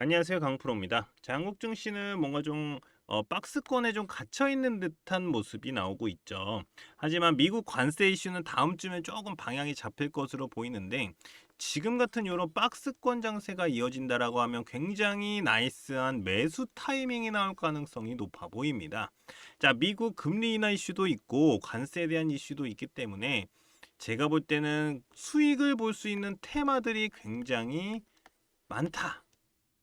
안녕하세요. 강프로입니다. 자, 한국 증시는 뭔가 좀 어, 박스권에 좀 갇혀 있는 듯한 모습이 나오고 있죠. 하지만 미국 관세 이슈는 다음 주면 조금 방향이 잡힐 것으로 보이는데 지금 같은 이런 박스권 장세가 이어진다라고 하면 굉장히 나이스한 매수 타이밍이 나올 가능성이 높아 보입니다. 자, 미국 금리 인하 이슈도 있고 관세에 대한 이슈도 있기 때문에 제가 볼 때는 수익을 볼 수 있는 테마들이 굉장히 많다.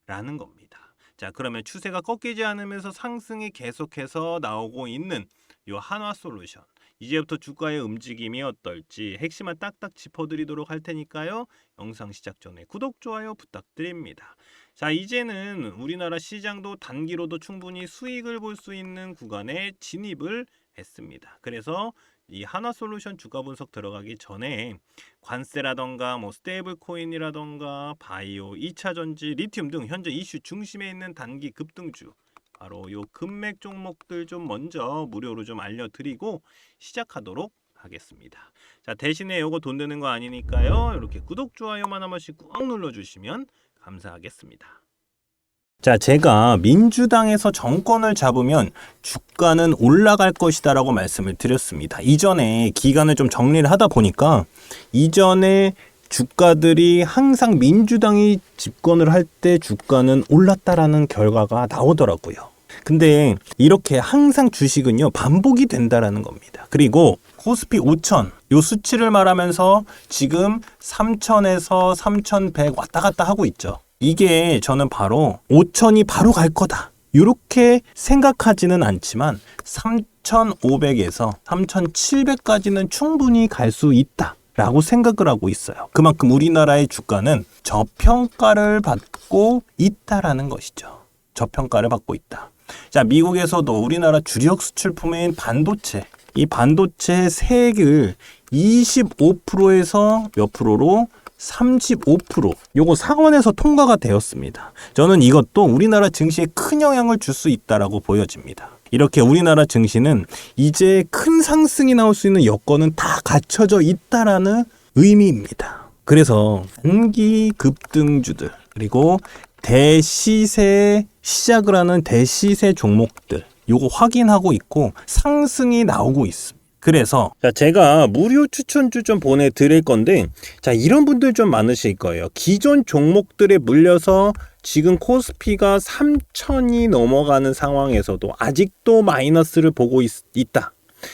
라는 겁니다. 자, 그러면 추세가 꺾이지 않으면서 상승이 계속해서 나오고 있는 요 한화 솔루션. 이제부터 주가의 움직임이 어떨지 핵심만 딱딱 짚어드리도록 할 테니까요. 영상 시작 전에 구독, 좋아요 부탁드립니다. 자, 이제는 우리나라 시장도 단기로도 충분히 수익을 볼 수 있는 구간에 진입을 했습니다. 그래서 이 한화 솔루션 주가 분석 들어가기 전에 관세라던가 뭐 스테이블 코인이라던가 바이오, 2차 전지, 리튬 등 현재 이슈 중심에 있는 단기 급등주 바로 요 금맥 종목들 좀 먼저 무료로 좀 알려드리고 시작하도록 하겠습니다. 자 대신에 요거 돈 드는 거 아니니까요. 이렇게 구독, 좋아요만 한 번씩 꾹 눌러주시면 감사하겠습니다. 자, 제가 민주당에서 정권을 잡으면 주가는 올라갈 것이다라고 말씀을 드렸습니다. 이전에 기간을 좀 정리를 하다 보니까 이전에 주가들이 항상 민주당이 집권을 할 때 주가는 올랐다라는 결과가 나오더라고요. 근데 이렇게 항상 주식은요 반복이 된다라는 겁니다. 그리고 코스피 5천 요 수치를 말하면서 지금 3천에서 3,100 왔다 갔다 하고 있죠. 이게 저는 바로 5천이 바로 갈 거다. 이렇게 생각하지는 않지만 3,500에서 3,700까지는 충분히 갈 수 있다. 라고 생각을 하고 있어요. 그만큼 우리나라의 주가는 저평가를 받고 있다라는 것이죠. 저평가를 받고 있다. 자, 미국에서도 우리나라 주력 수출품인 반도체, 이 반도체 세액을 25%에서 몇 프로로 35% 요거 상원에서 통과가 되었습니다. 저는 이것도 우리나라 증시에 큰 영향을 줄 수 있다라고 보여집니다. 이렇게 우리나라 증시는 이제 큰 상승이 나올 수 있는 여건은 다 갖춰져 있다라는 의미입니다. 그래서 단기 급등주들 그리고 대시세 시작을 하는 대시세 종목들 요거 확인하고 있고 상승이 나오고 있습니다. 그래서 자 제가 무료 추천주 좀 보내드릴 건데 자 이런 분들 좀 많으실 거예요. 기존 종목들에 물려서 지금 코스피가 3천이 넘어가는 상황에서도 아직도 마이너스를 보고 있, 있다.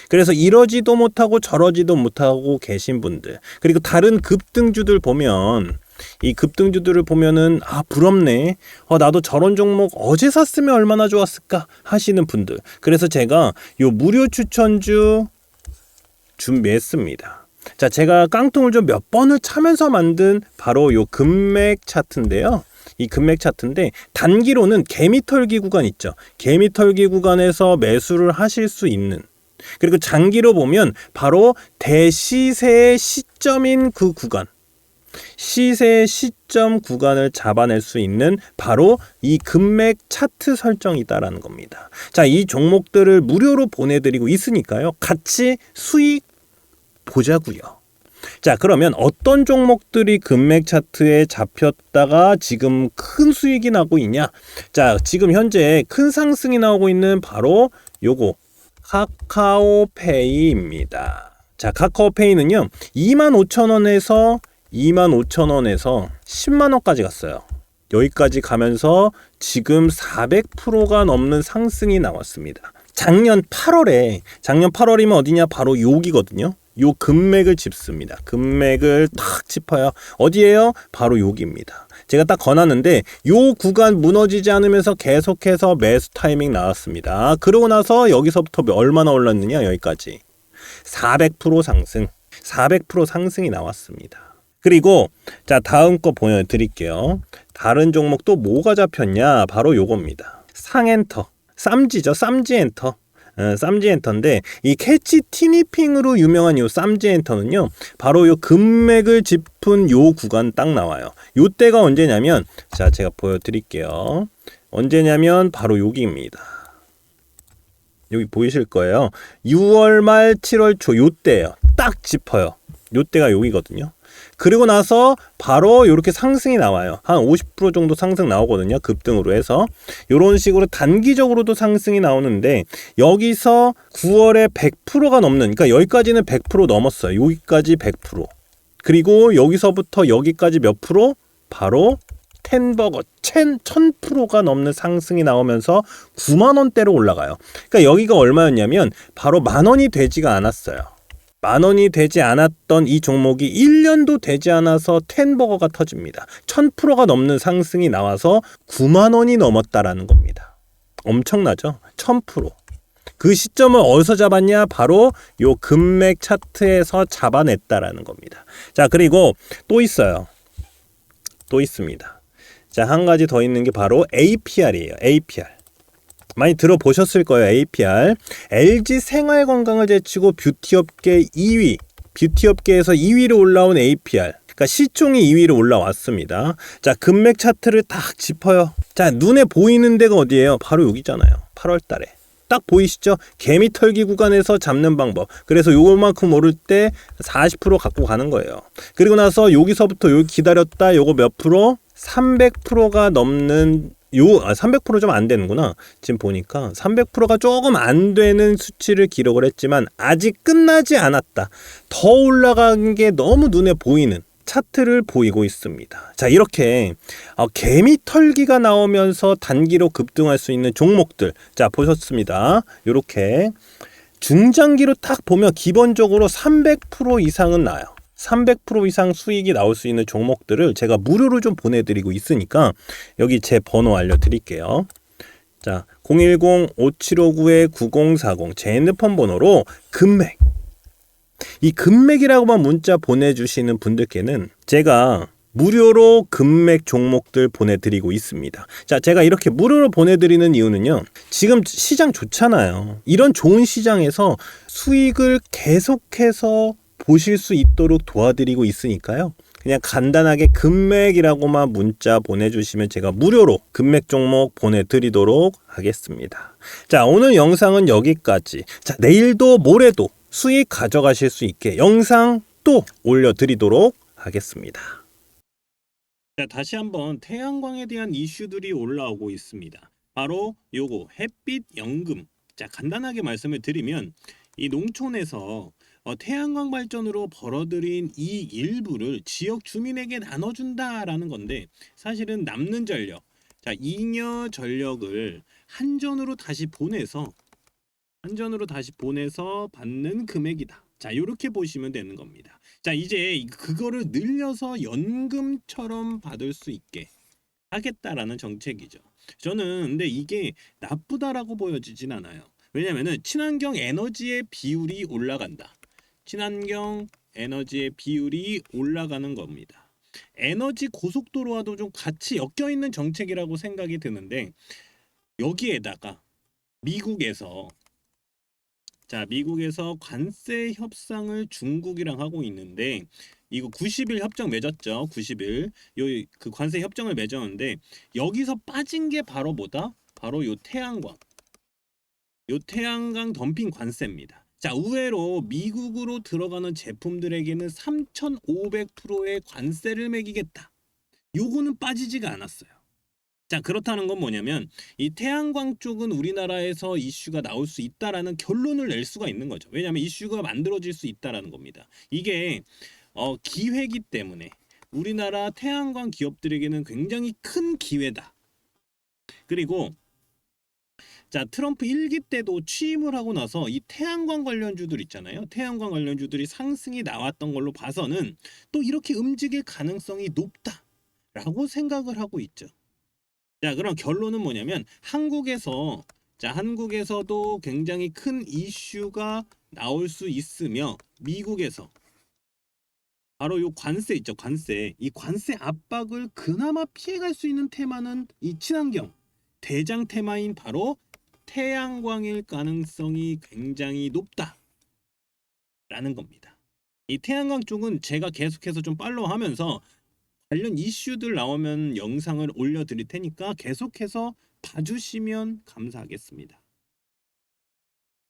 그래서 이러지도 못하고 저러지도 못하고 계신 분들 그리고 다른 급등주들 보면 이 급등주들을 보면은 아 부럽네 어 나도 저런 종목 어제 샀으면 얼마나 좋았을까 하시는 분들 그래서 제가 요 무료 추천주 준비했습니다. 자, 제가 깡통을 좀 몇 번을 차면서 만든 바로 요 금맥 차트인데요. 이 금맥 차트인데 단기로는 개미털기 구간 있죠. 개미털기 구간에서 매수를 하실 수 있는 그리고 장기로 보면 바로 대시세의 시점인 그 구간 시세 시점 구간을 잡아낼 수 있는 바로 이 금맥 차트 설정이다라는 겁니다. 자, 이 종목들을 무료로 보내드리고 있으니까요. 같이 수익 보자고요. 자, 그러면 어떤 종목들이 금맥 차트에 잡혔다가 지금 큰 수익이 나고 있냐? 자, 지금 현재 큰 상승이 나오고 있는 바로 요거 카카오페이입니다. 자, 카카오페이는요. 25,000원에서 25,000원에서 10만 원까지 갔어요. 여기까지 가면서 지금 400%가 넘는 상승이 나왔습니다. 작년 8월에 작년 8월이면 어디냐 바로 여기거든요. 요 금맥을 짚습니다. 금맥을 탁 짚어요. 어디에요? 바로 여기입니다. 제가 딱 건놨는데 요 구간 무너지지 않으면서 계속해서 매수 타이밍 나왔습니다. 그러고 나서 여기서부터 얼마나 올랐느냐 여기까지 400% 상승, 400% 상승이 나왔습니다. 그리고 자 다음 거 보여드릴게요. 다른 종목 또 뭐가 잡혔냐? 바로 요겁니다. 상엔터, 쌈지죠, 쌈지 엔터. 어, 쌈지 엔터인데 이 캐치 티니핑으로 유명한 요 쌈지 엔터는요 바로 요 금맥을 짚은 요 구간 딱 나와요. 요 때가 언제냐면 자 제가 보여드릴게요. 언제냐면 바로 여기입니다. 여기 보이실 거예요. 6월 말 7월 초 요 때예요. 딱 짚어요. 요 때가 여기거든요 그리고 나서 바로 이렇게 상승이 나와요. 한 50% 정도 상승 나오거든요. 급등으로 해서 이런 식으로 단기적으로도 상승이 나오는데 여기서 9월에 100%가 넘는 그러니까 여기까지는 100% 넘었어요. 여기까지 100%. 그리고 여기서부터 여기까지 몇 프로? 바로 텐버거 1000%가 넘는 상승이 나오면서 9만 원대로 올라가요. 그러니까 여기가 얼마였냐면 바로 만 원이 되지가 않았어요. 만 원이 되지 않았던 이 종목이 1년도 되지 않아서 텐버거가 터집니다. 1000%가 넘는 상승이 나와서 9만 원이 넘었다라는 겁니다. 엄청나죠? 1000%. 그 시점을 어디서 잡았냐? 바로 요 금맥 차트에서 잡아냈다라는 겁니다. 자, 그리고 또 있어요. 또 있습니다. 자, 한 가지 더 있는 게 바로 APR이에요. APR. 많이 들어보셨을 거예요. APR. LG 생활 건강을 제치고 뷰티 업계 2위. 뷰티 업계에서 2위로 올라온 APR. 그러니까 시총이 2위로 올라왔습니다. 자, 금맥 차트를 딱 짚어요. 자, 눈에 보이는 데가 어디예요? 바로 여기잖아요. 8월 달에. 딱 보이시죠? 개미 털기 구간에서 잡는 방법. 그래서 요만큼 오를 때 40% 갖고 가는 거예요. 그리고 나서 여기서부터 여기 기다렸다. 요거 몇 프로? 300%가 넘는 요, 아, 300%좀 안 되는구나. 지금 보니까 300%가 조금 안 되는 수치를 기록을 했지만 아직 끝나지 않았다. 더 올라간 게 너무 눈에 보이는 차트를 보이고 있습니다. 자, 이렇게 어, 개미 털기가 나오면서 단기로 급등할 수 있는 종목들. 자, 보셨습니다. 이렇게 중장기로 딱 보면 기본적으로 300% 이상은 나요. 300% 이상 수익이 나올 수 있는 종목들을 제가 무료로 좀 보내드리고 있으니까 여기 제 번호 알려드릴게요. 자, 010-5759-9040 제 핸드폰 번호로 금맥 이 금맥이라고만 문자 보내주시는 분들께는 제가 무료로 금맥 종목들 보내드리고 있습니다. 자, 제가 이렇게 무료로 보내드리는 이유는요. 지금 시장 좋잖아요. 이런 좋은 시장에서 수익을 계속해서 보실 수 있도록 도와드리고 있으니까요. 그냥 간단하게 금맥이라고만 문자 보내주시면 제가 무료로 금맥 종목 보내드리도록 하겠습니다. 자, 오늘 영상은 여기까지. 자, 내일도 모레도 수익 가져가실 수 있게 영상 또 올려드리도록 하겠습니다. 자, 다시 한번 태양광에 대한 이슈들이 올라오고 있습니다. 바로 요거 햇빛 연금. 자, 간단하게 말씀을 드리면 이 농촌에서 어, 태양광 발전으로 벌어들인 이 일부를 지역 주민에게 나눠준다라는 건데 사실은 남는 전력, 자 잉여 전력을 한전으로 다시 보내서 한전으로 다시 보내서 받는 금액이다. 자 이렇게 보시면 되는 겁니다. 자 이제 그거를 늘려서 연금처럼 받을 수 있게 하겠다라는 정책이죠. 저는 근데 이게 나쁘다라고 보여지진 않아요. 왜냐면은 친환경 에너지의 비율이 올라간다. 친환경 에너지의 비율이 올라가는 겁니다. 에너지 고속도로와도 좀 같이 엮여 있는 정책이라고 생각이 드는데 여기에다가 미국에서 자 미국에서 관세 협상을 중국이랑 하고 있는데 이거 90일 협정 맺었죠. 90일 요 그 관세 협정을 맺었는데 여기서 빠진 게 바로 뭐다? 바로 요 태양광. 요 태양광 덤핑 관세입니다. 자, 의외로 미국으로 들어가는 제품들에게는 3,500%의 관세를 매기겠다. 요거는 빠지지가 않았어요. 자, 그렇다는 건 뭐냐면 이 태양광 쪽은 우리나라에서 이슈가 나올 수 있다라는 결론을 낼 수가 있는 거죠. 왜냐하면 이슈가 만들어질 수 있다라는 겁니다. 이게 어, 기회기 때문에 우리나라 태양광 기업들에게는 굉장히 큰 기회다. 그리고 자 트럼프 1기 때도 취임을 하고 나서 이 태양광 관련주들 있잖아요. 태양광 관련주들이 상승이 나왔던 걸로 봐서는 또 이렇게 움직일 가능성이 높다라고 생각을 하고 있죠. 자 그럼 결론은 뭐냐면 한국에서 자 한국에서도 굉장히 큰 이슈가 나올 수 있으며 미국에서 바로 요 관세 있죠 관세 이 관세 압박을 그나마 피해갈 수 있는 테마는 이 친환경 대장 테마인 바로 태양광일 가능성이 굉장히 높다. 라는 겁니다. 이 태양광 쪽은 제가 계속해서 좀 팔로우 하면서 관련 이슈들 나오면 영상을 올려드릴 테니까 계속해서 봐주시면 감사하겠습니다.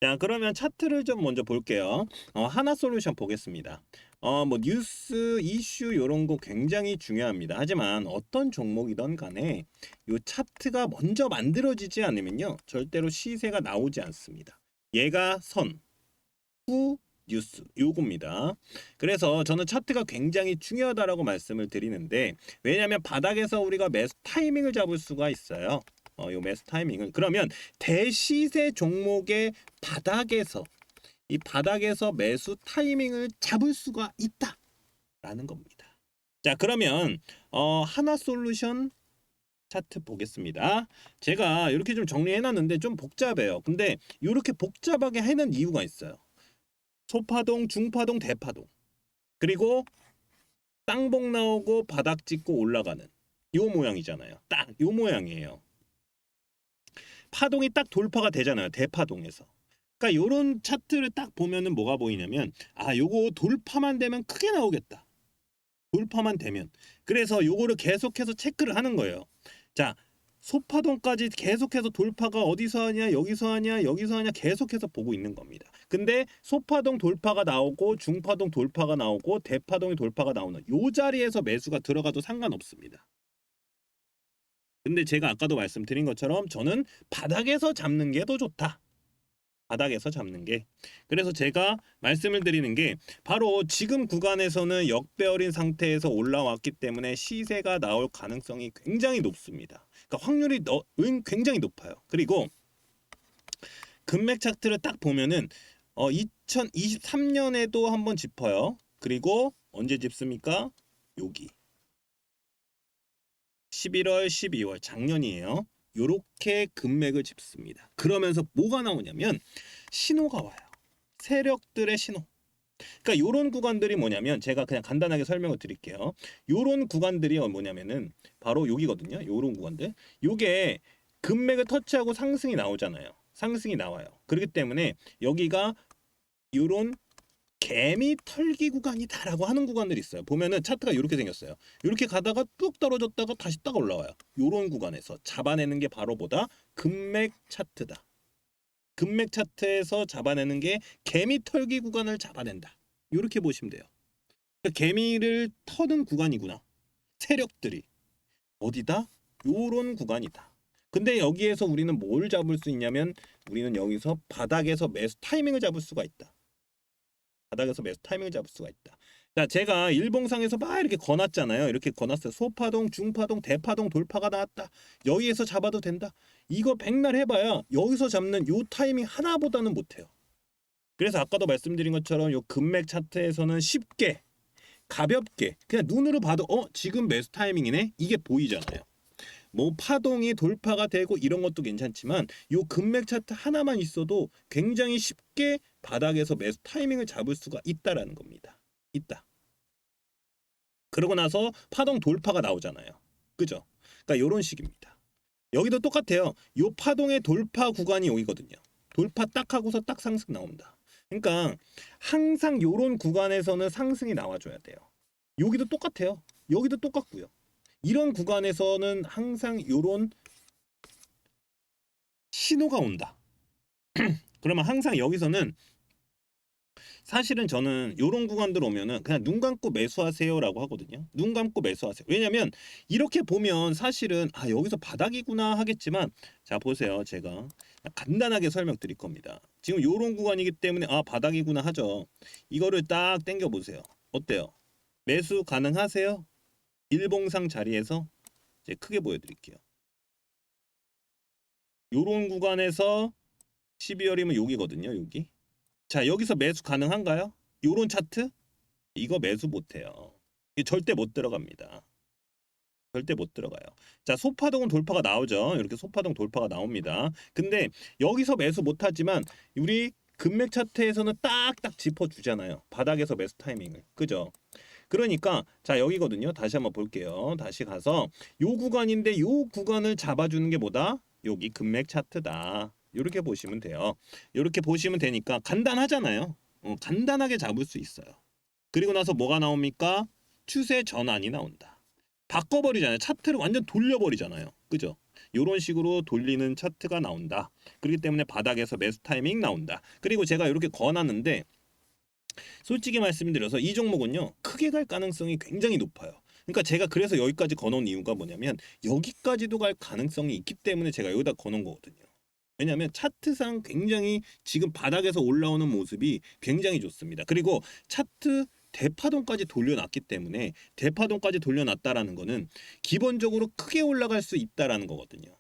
자, 그러면 차트를 좀 먼저 볼게요. 어, 하나 솔루션 보겠습니다. 어, 뭐 뉴스, 이슈 이런 거 굉장히 중요합니다. 하지만 어떤 종목이든 간에 요 차트가 먼저 만들어지지 않으면요. 절대로 시세가 나오지 않습니다. 얘가 선, 후 뉴스 요겁니다. 그래서 저는 차트가 굉장히 중요하다라고 말씀을 드리는데 왜냐하면 바닥에서 우리가 매수 타이밍을 잡을 수가 있어요. 어, 요 매수 타이밍을 그러면 대시세 종목의 바닥에서 이 바닥에서 매수 타이밍을 잡을 수가 있다라는 겁니다. 자 그러면 어, 하나 솔루션 차트 보겠습니다. 제가 이렇게 좀 정리해놨는데 좀 복잡해요. 근데 이렇게 복잡하게 해놓은 이유가 있어요. 소파동, 중파동, 대파동 그리고 땅봉 나오고 바닥 찍고 올라가는 요 모양이잖아요. 딱 요 모양이에요. 파동이 딱 돌파가 되잖아요. 대파동에서. 그러니까 요런 차트를 딱 보면은 뭐가 보이냐면 아 요거 돌파만 되면 크게 나오겠다. 돌파만 되면 그래서 요거를 계속해서 체크를 하는 거예요. 자 소파동까지 계속해서 돌파가 어디서 하냐 여기서 하냐 여기서 하냐 계속해서 보고 있는 겁니다. 근데 소파동 돌파가 나오고 중파동 돌파가 나오고 대파동이 돌파가 나오는 요 자리에서 매수가 들어가도 상관없습니다. 근데 제가 아까도 말씀드린 것처럼 저는 바닥에서 잡는 게 더 좋다. 바닥에서 잡는 게. 그래서 제가 말씀을 드리는 게 바로 지금 구간에서는 역배열인 상태에서 올라왔기 때문에 시세가 나올 가능성이 굉장히 높습니다. 그러니까 확률이 너, 은 굉장히 높아요. 그리고 금맥 차트를 딱 보면은 어 2023년에도 한번 짚어요. 그리고 언제 짚습니까? 여기 11월, 12월 작년이에요. 요렇게 금맥을 짚습니다. 그러면서 뭐가 나오냐면 신호가 와요. 세력들의 신호. 그러니까 요런 구간들이 뭐냐면 제가 그냥 간단하게 설명을 드릴게요. 요런 구간들이 뭐냐면은 바로 여기거든요. 요런 구간들. 요게 금맥을 터치하고 상승이 나오잖아요. 상승이 나와요. 그렇기 때문에 여기가 요런 개미 털기 구간이다라고 하는 구간들이 있어요. 보면은 차트가 이렇게 생겼어요. 이렇게 가다가 뚝 떨어졌다가 다시 딱 올라와요. 요런 구간에서 잡아내는 게 바로 보다 금맥 차트다. 금맥 차트에서 잡아내는 게 개미 털기 구간을 잡아낸다. 이렇게 보시면 돼요. 그러니까 개미를 터는 구간이구나. 세력들이 어디다? 요런 구간이다. 근데 여기에서 우리는 뭘 잡을 수 있냐면 우리는 여기서 바닥에서 매수 타이밍을 잡을 수가 있다. 바닥에서 매수 타이밍을 잡을 수가 있다. 자, 제가 일봉상에서 막 이렇게 거놨잖아요. 이렇게 거놨어요. 소파동, 중파동, 대파동, 돌파가 나왔다. 여기에서 잡아도 된다. 이거 백날 해봐야 여기서 잡는 요 타이밍 하나보다는 못해요. 그래서 아까도 말씀드린 것처럼 요 금맥 차트에서는 쉽게 가볍게 그냥 눈으로 봐도 어 지금 매수 타이밍이네 이게 보이잖아요. 뭐 파동이 돌파가 되고 이런 것도 괜찮지만 요 금맥 차트 하나만 있어도 굉장히 쉽게 바닥에서 매수 타이밍을 잡을 수가 있다라는 겁니다. 있다. 그러고 나서 파동 돌파가 나오잖아요. 그죠? 그러니까 요런 식입니다. 여기도 똑같아요. 요 파동의 돌파 구간이 여기거든요. 돌파 딱 하고서 딱 상승 나온다. 그러니까 항상 요런 구간에서는 상승이 나와줘야 돼요. 여기도 똑같아요. 여기도 똑같고요. 이런 구간에서는 항상 요런 신호가 온다. 그러면 항상 여기서는 사실은 저는 요런 구간들 오면은 그냥 눈 감고 매수하세요라고 하거든요. 눈 감고 매수하세요. 왜냐면 이렇게 보면 사실은 아 여기서 바닥이구나 하겠지만 자 보세요. 제가 간단하게 설명드릴 겁니다. 지금 요런 구간이기 때문에 아 바닥이구나 하죠. 이거를 딱 당겨 보세요. 어때요? 매수 가능하세요? 일봉상 자리에서 이제 크게 보여드릴게요. 요런 구간에서 12월이면 여기거든요. 여기. 자 여기서 매수 가능한가요? 요런 차트? 이거 매수 못해요. 절대 못 들어갑니다. 절대 못 들어가요. 자 소파동은 돌파가 나오죠. 이렇게 소파동 돌파가 나옵니다. 근데 여기서 매수 못하지만 우리 금맥 차트에서는 딱딱 짚어주잖아요. 바닥에서 매수 타이밍을. 그죠? 그러니까 자 여기거든요. 다시 한번 볼게요. 다시 가서 요 구간인데 요 구간을 잡아주는 게 뭐다? 여기 금맥 차트다. 이렇게 보시면 돼요. 이렇게 보시면 되니까 간단하잖아요. 어, 간단하게 잡을 수 있어요. 그리고 나서 뭐가 나옵니까? 추세 전환이 나온다. 바꿔버리잖아요. 차트를 완전 돌려버리잖아요. 그죠? 이런 식으로 돌리는 차트가 나온다. 그렇기 때문에 바닥에서 매수 타이밍 나온다. 그리고 제가 이렇게 거놨는데 솔직히 말씀드려서 이 종목은요 크게 갈 가능성이 굉장히 높아요. 그러니까 제가 그래서 여기까지 거놓은 이유가 뭐냐면 여기까지도 갈 가능성이 있기 때문에 제가 여기다 거놓은 거거든요. 왜냐하면 차트상 굉장히 지금 바닥에서 올라오는 모습이 굉장히 좋습니다. 그리고 차트 대파동까지 돌려놨기 때문에 대파동까지 돌려놨다라는 거는 기본적으로 크게 올라갈 수 있다라는 거거든요.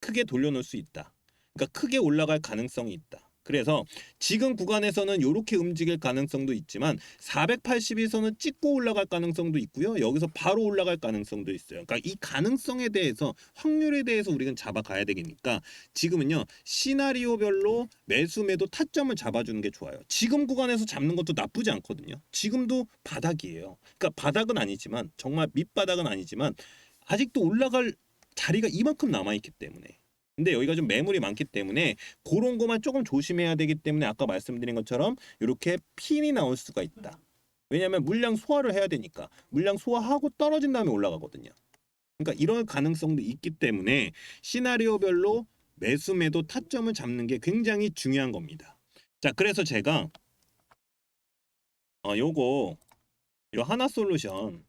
크게 돌려놓을 수 있다. 그러니까 크게 올라갈 가능성이 있다. 그래서 지금 구간에서는 이렇게 움직일 가능성도 있지만 480에서는 찍고 올라갈 가능성도 있고요. 여기서 바로 올라갈 가능성도 있어요. 그러니까 이 가능성에 대해서 확률에 대해서 우리는 잡아가야 되니까 지금은요 시나리오별로 매수 매도 타점을 잡아주는 게 좋아요. 지금 구간에서 잡는 것도 나쁘지 않거든요. 지금도 바닥이에요. 그러니까 바닥은 아니지만 정말 밑바닥은 아니지만 아직도 올라갈 자리가 이만큼 남아 있기 때문에. 근데 여기가 좀 매물이 많기 때문에 그런 것만 조금 조심해야 되기 때문에 아까 말씀드린 것처럼 이렇게 핀이 나올 수가 있다. 왜냐하면 물량 소화를 해야 되니까 물량 소화하고 떨어진 다음에 올라가거든요. 그러니까 이런 가능성도 있기 때문에 시나리오별로 매수 매도 타점을 잡는 게 굉장히 중요한 겁니다. 자, 그래서 제가 어 요거 요 하나 솔루션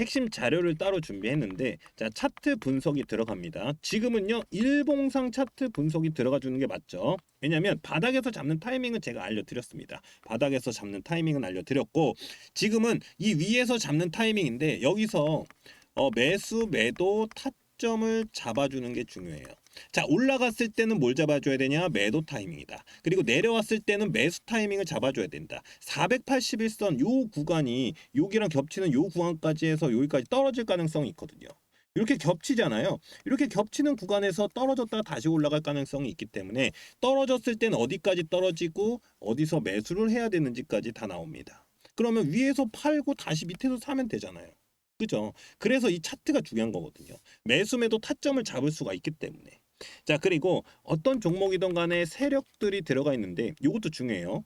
핵심 자료를 따로 준비했는데 자 차트 분석이 들어갑니다. 지금은요 일봉상 차트 분석이 들어가 주는 게 맞죠. 왜냐하면 바닥에서 잡는 타이밍은 제가 알려드렸습니다. 바닥에서 잡는 타이밍은 알려드렸고 지금은 이 위에서 잡는 타이밍인데 여기서 어, 매수 매도 타점을 잡아주는 게 중요해요. 자 올라갔을 때는 뭘 잡아줘야 되냐? 매도 타이밍이다. 그리고 내려왔을 때는 매수 타이밍을 잡아줘야 된다. 481선 요 구간이 여기랑 겹치는 요 구간까지 해서 여기까지 떨어질 가능성이 있거든요. 이렇게 겹치잖아요. 이렇게 겹치는 구간에서 떨어졌다가 다시 올라갈 가능성이 있기 때문에 떨어졌을 때는 어디까지 떨어지고 어디서 매수를 해야 되는지까지 다 나옵니다. 그러면 위에서 팔고 다시 밑에서 사면 되잖아요. 그죠? 그래서 이 차트가 중요한 거거든요. 매수 매도 타점을 잡을 수가 있기 때문에 자 그리고 어떤 종목이든 간에 세력들이 들어가 있는데 이것도 중요해요.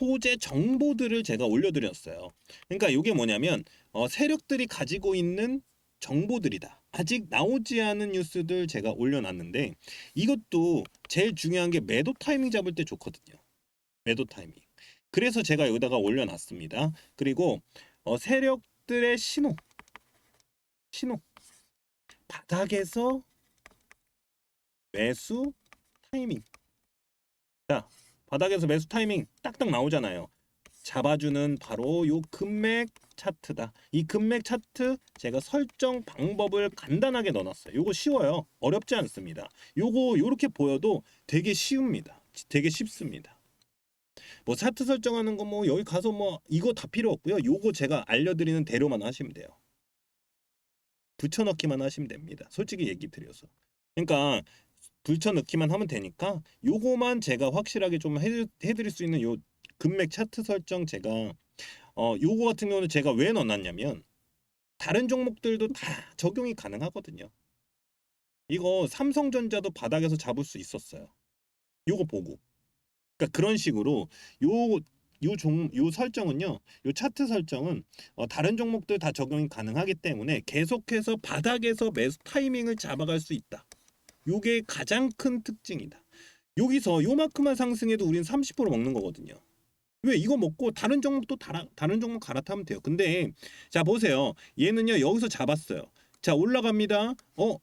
호재 정보들을 제가 올려드렸어요. 그러니까 이게 뭐냐면 어, 세력들이 가지고 있는 정보들이다. 아직 나오지 않은 뉴스들 제가 올려놨는데 이것도 제일 중요한 게 매도 타이밍 잡을 때 좋거든요. 매도 타이밍. 그래서 제가 여기다가 올려놨습니다. 그리고 어, 세력들의 신호, 신호 바닥에서 매수 타이밍. 자, 바닥에서 매수 타이밍 딱딱 나오잖아요. 잡아주는 바로 요 금맥 차트다. 이 금맥 차트 제가 설정 방법을 간단하게 넣어놨어요. 요거 쉬워요. 어렵지 않습니다. 요거 요렇게 보여도 되게 쉬웁니다. 되게 쉽습니다. 뭐 차트 설정하는 거 뭐 여기 가서 뭐 이거 다 필요 없고요. 요거 제가 알려드리는 대로만 하시면 돼요. 붙여넣기만 하시면 됩니다. 솔직히 얘기 드려서. 그러니까 붙여넣기만 하면 되니까 요거만 제가 확실하게 좀 해, 해드릴 수 있는 요 금맥 차트 설정 제가 어 요거 같은 경우는 제가 왜 넣어놨냐면 다른 종목들도 다 적용이 가능하거든요. 이거 삼성전자도 바닥에서 잡을 수 있었어요. 요거 보고. 그러니까 그런 식으로 요 요 종, 요 설정은요, 요 차트 설정은 어, 다른 종목들 다 적용이 가능하기 때문에 계속해서 바닥에서 매수 타이밍을 잡아갈 수 있다. 요게 가장 큰 특징이다. 여기서 요만큼만 상승해도 우리는 30% 먹는 거거든요. 왜 이거 먹고 다른 종목도 다라, 다른 종목 갈아타면 돼요. 근데 자 보세요. 얘는요 여기서 잡았어요. 자 올라갑니다. 어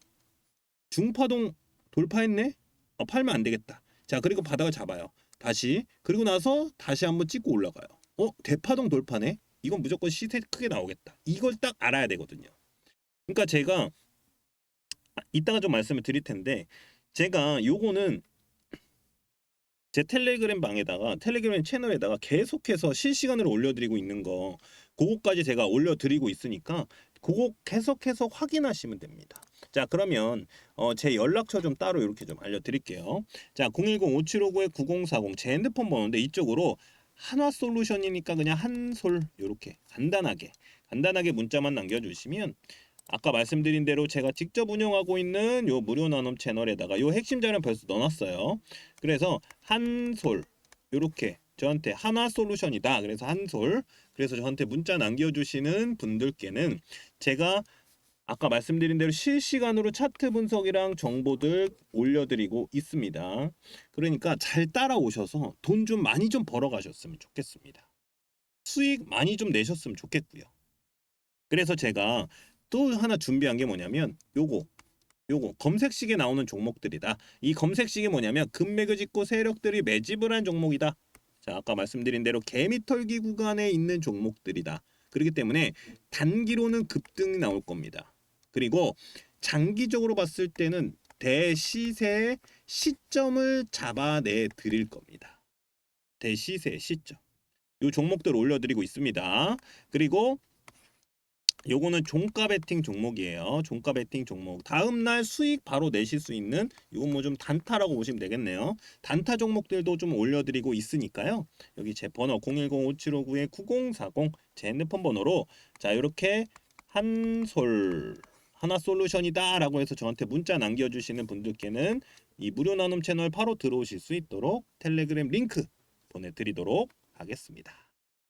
중파동 돌파했네. 어, 팔면 안 되겠다. 자 그리고 바닥을 잡아요. 다시 그리고 나서 다시 한번 찍고 올라가요. 어 대파동 돌파네. 이건 무조건 시세 크게 나오겠다. 이걸 딱 알아야 되거든요. 그러니까 제가 이따가 좀 말씀을 드릴 텐데 제가 요거는 제 텔레그램 방에다가 텔레그램 채널에다가 계속해서 실시간으로 올려드리고 있는 거 그거까지 제가 올려드리고 있으니까 그거 계속해서 확인하시면 됩니다. 자 그러면 어, 제 연락처 좀 따로 이렇게 좀 알려드릴게요. 자 010-5759-9040 제 핸드폰 번호인데 이쪽으로 한화 솔루션이니까 그냥 한솔 이렇게 간단하게 간단하게 문자만 남겨주시면 아까 말씀드린 대로 제가 직접 운영하고 있는 요 무료 나눔 채널에다가 요 핵심 자료 벌써 넣어놨어요. 그래서 한솔 요렇게 저한테 한화 솔루션이다. 그래서 한솔 그래서 저한테 문자 남겨주시는 분들께는 제가 아까 말씀드린 대로 실시간으로 차트 분석이랑 정보들 올려드리고 있습니다. 그러니까 잘 따라오셔서 돈 좀 많이 좀 벌어가셨으면 좋겠습니다. 수익 많이 좀 내셨으면 좋겠고요. 그래서 제가 또 하나 준비한 게 뭐냐면 요거 요거 검색식에 나오는 종목들이다. 이 검색식이 뭐냐면 금맥을 짚고 세력들이 매집을 한 종목이다. 자, 아까 말씀드린 대로 개미털기 구간에 있는 종목들이다. 그렇기 때문에 단기로는 급등이 나올 겁니다. 그리고 장기적으로 봤을 때는 대시세의 시점을 잡아내 드릴 겁니다. 대시세 시점. 요 종목들 올려드리고 있습니다. 그리고 요거는 종가 베팅 종목이에요. 종가 베팅 종목. 다음 날 수익 바로 내실 수 있는 요건 뭐 좀 단타라고 보시면 되겠네요. 단타 종목들도 좀 올려드리고 있으니까요. 여기 제 번호 010-5759-9040 제 핸드폰 번호로 자 이렇게 한솔 하나 솔루션이다라고 해서 저한테 문자 남겨주시는 분들께는 이 무료 나눔 채널 바로 들어오실 수 있도록 텔레그램 링크 보내드리도록 하겠습니다.